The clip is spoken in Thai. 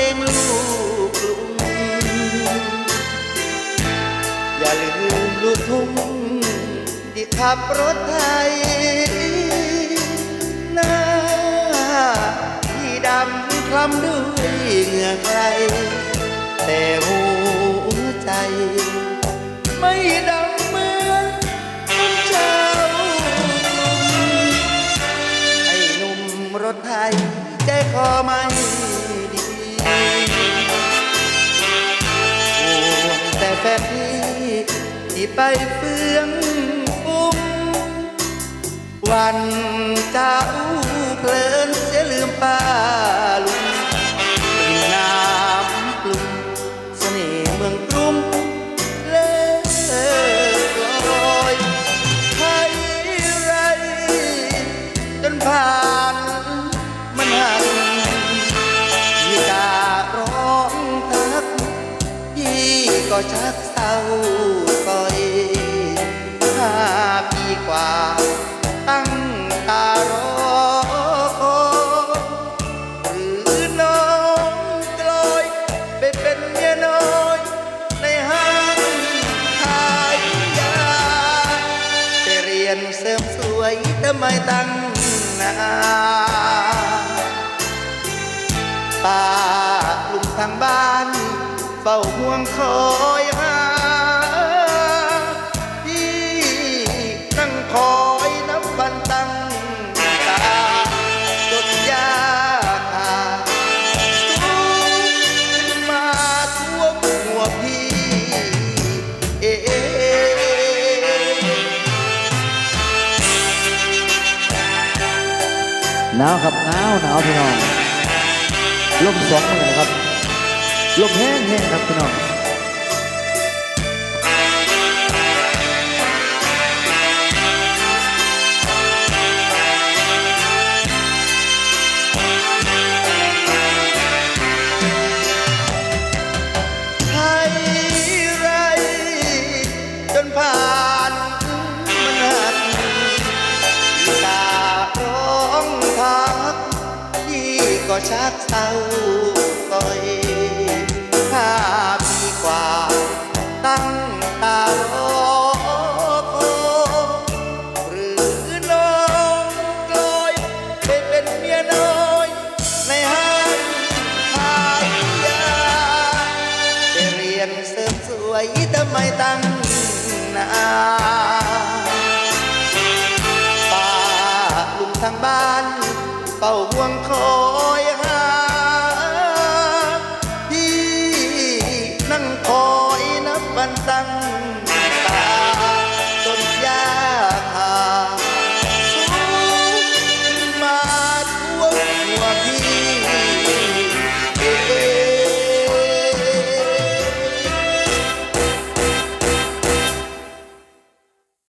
เลงลูกกรุงอย่าลืมลูกทุ่งที่ขับรถไทยหน้าที่ดำคล้ำด้วยเหงื่อใครแต่หัวใจไม่ดำ ไปเฟื่องฟุ้งวันเจ้าเพลินเสียลืมไป ก็ชักเศร้าก่อยห้าปีกว่าตั้งตารอคอยหรือน้องกลอยไปเป็นเมียน้อยในห้างขายยาไปเรียนเสริมสวยแต่ไมตั้งหนาป้าลุงทางบ้าน เฝ้าห่วงคอยหาพี่นั่งคอยนับวันตั้งตาจนยาขาดทุกขึ้นมาทั่วหัวพี่ เอหนาวครับหนาวหนาวพี่น้องลมสองมือนครับ ลมแห้งแห้งครับพี่น้องไรจนผ่านมันตาร้องทักพี่ก็ชักเศร้าก่อย กว่า ตั้งตารอคอหรือน้อลอยไปเป็นเมียน้อย ในห้างขายยาไปเรียนเสริมสวยทำไมตั้งนานป้าลุงทางบ้านเป่าห่วงคอย tan tan.